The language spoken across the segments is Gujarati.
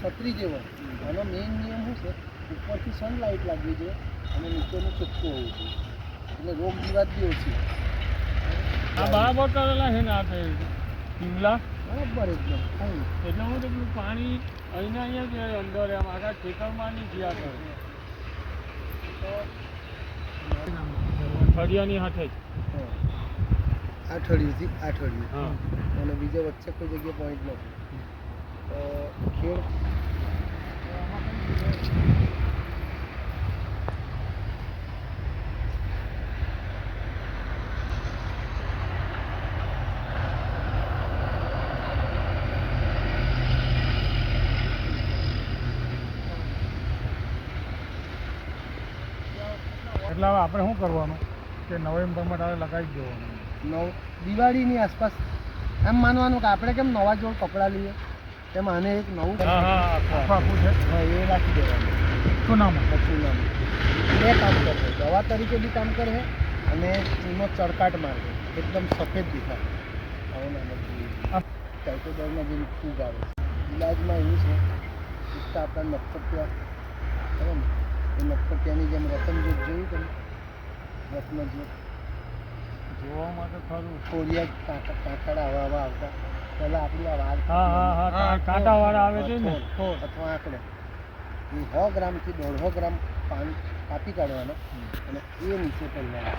છત્રી જેવો. એનો મેઇન નિયમ શું છે? ઉપરથી સનલાઇટ લાગવી જોઈએ અને નીચેનું ચોખ્ખું હોવું જોઈએ. એટલે રોગ જીવાત બી ઓછી આ બરાબર કરેલા છે ને આ શિમલા બરાબર એકદમ એટલે હું તો પેલું પાણી અહીંને અહીંયા જ અંદર એમ આખા ખેતરમાં નહીં જ્યાં કરે. ફળિયાની હાથે જ. આઠડિયુંથી આઠડિયું હા. અને બીજે વચ્ચે કોઈ જગ્યાએ પોઈન્ટ નથી. ખેડ એટલે હવે આપણે શું કરવાનું? કે નવેમ્બરમાં તારે લગાવી દેવાનું. નવ દિવાળીની આસપાસ. એમ માનવાનું કે આપણે કેમ નવા જેવું કપડાં લઈએ? તેમ આને એક નવું આખું છે. હા એ રાખી દેવાનું. શું નામ પછી નામ? બે કામ કરશે દવા તરીકે બી કામ કરે અને ચૂનો ચડકાટ મારે. એકદમ સફેદ દેખાય આવું નામ ટાઇકોડરમાં જેવી ફૂગ આવે છે. ઇલાજમાં એવું છે એકતા આપણા નખપટિયા બરાબર એ નખપટિયાની જેમ રતનજોત જોયું તમે? રત્નજોત જોવા માટે ખરું. કોરિયા કાંકડા આવા આવા આવતા. પહેલાં આપણી આ વાળ હા, હા, હા, કા- કાંટાવાળા આવે છે ને? અથવા આંકડે. એ સો ગ્રામથી દોઢસો ગ્રામ પાણી કાપી કાઢવાનો અને એ નીચે પહેરવાનો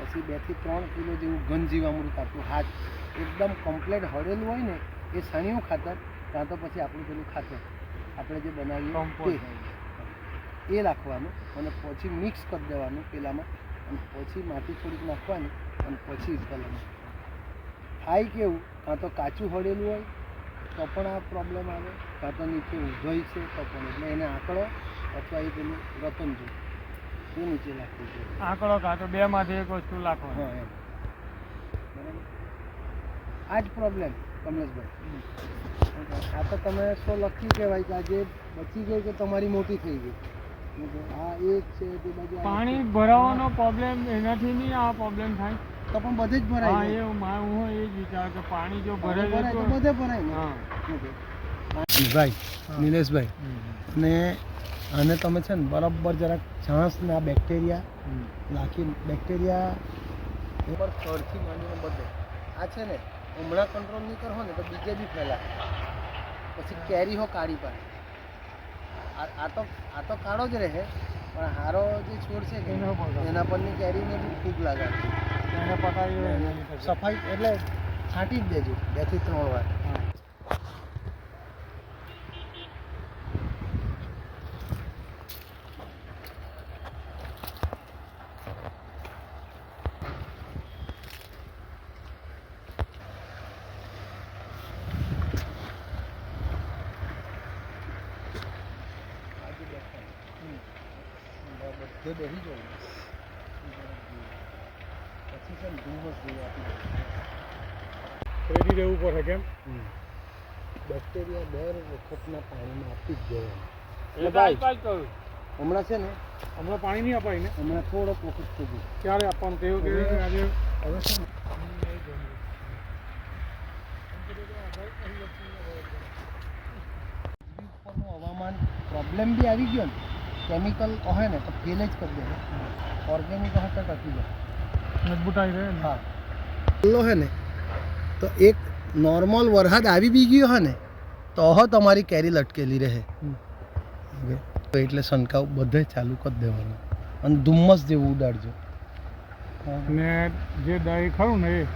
પછી બેથી ત્રણ કિલો જેવું ઘન જીવામૃત આપણું હાથ એકદમ કમ્પ્લેટ હળેલું હોય ને એ સણિયું ખાતર કાં તો પછી આપણું પેલું ખાતર આપણે જે બનાવીએ. તે. એ નાખવાનું અને પછી મિક્સ કરી દેવાનું પેલામાં. અને પછી માટી થોડીક નાખવાની અને પછી કલમ થાય કેવું કાં તો કાચું હળેલું હોય તો પણ આ પ્રોબ્લેમ આવે. કાં તો નીચે ઊંધોય છે તો પણ એટલે એને આંકડો અથવા એ પેલું રતન જો એ નીચે નાખવું જોઈએ. આંકડો કાં તો બે માંથી એક વસ્તુ હા એમ. આ જ પ્રોબ્લેમ કમલેશભાઈ. આ તો તમે શું લખ્યું કહેવાય કે આજે બચી ગઈ કે તમારી મોટી થઈ ગઈ? આ એક છે તે બાજુ પાણી ભરાવાનો પ્રોબ્લેમ એનાથી નહીં આ પ્રોબ્લેમ થાય. તો પણ બધે જ હા ભરાય એ મા- હું એ જ વિચાર કે પાણી જો ભરે ભરાય તો બધે ભરાય હા. ભાઈ. નિલેશભાઈ અને અને આને તમે છે ને બરાબર જરાક છાસ ને આ બેક્ટેરિયા લાખી નાખી બેક્ટેરિયા ઉપર થર્ડથી માંડીને બધે. આ છે ને હમણાં કંટ્રોલ નહીં કરો ને તો બીજે બી ફેલાય. પછી કેરી હો કાળી પાડે. આ આ તો આ તો કાળો જ રહે પણ હારો જે છોડ છે કે એનો પરની કેરીને બી ફૂગ લાગાડે એને પતાવી દો, સફાઈ એટલે છાંટી જ દેજો બેથી ત્રણ વાર. હા. આજે બેઠા બધે બેસી જવું પછી છે ને ધુમ્મસ જોઈએ આપી રેડી રહેવું પડે કેમ? બેક્ટેરિયા દર વખતના પાણીમાં આપી જ કહ્યું હમણાં છે ને હમણાં પાણી નહીં અપાય ને? હમણાં થોડોક વખત સુધી. ક્યારે આપવાનું? કેવું કે આજે હવે છે ને હવામાન પ્રોબ્લેમ બી આવી ગયો ને. કેમિકલ હોય ને તો ફેલ જ કરી દે ઓર્ગેનિક હોય તો ટકી જાય. મજબૂતાઈ રહે હા. પેલો હે ને તો એક નોર્મલ વરસાદ આવી બી ગયો હે ને તો હો તમારી કેરી લટકેલી રહે. તો એટલે સંકાવ બધે ચાલુ કરી દેવાનું. અને ધુમ્મસ જેવું ઉડાડજો. અને જે દહીં ખરું ને એ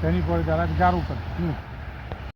તેની પર જરાક જારું કર હમ.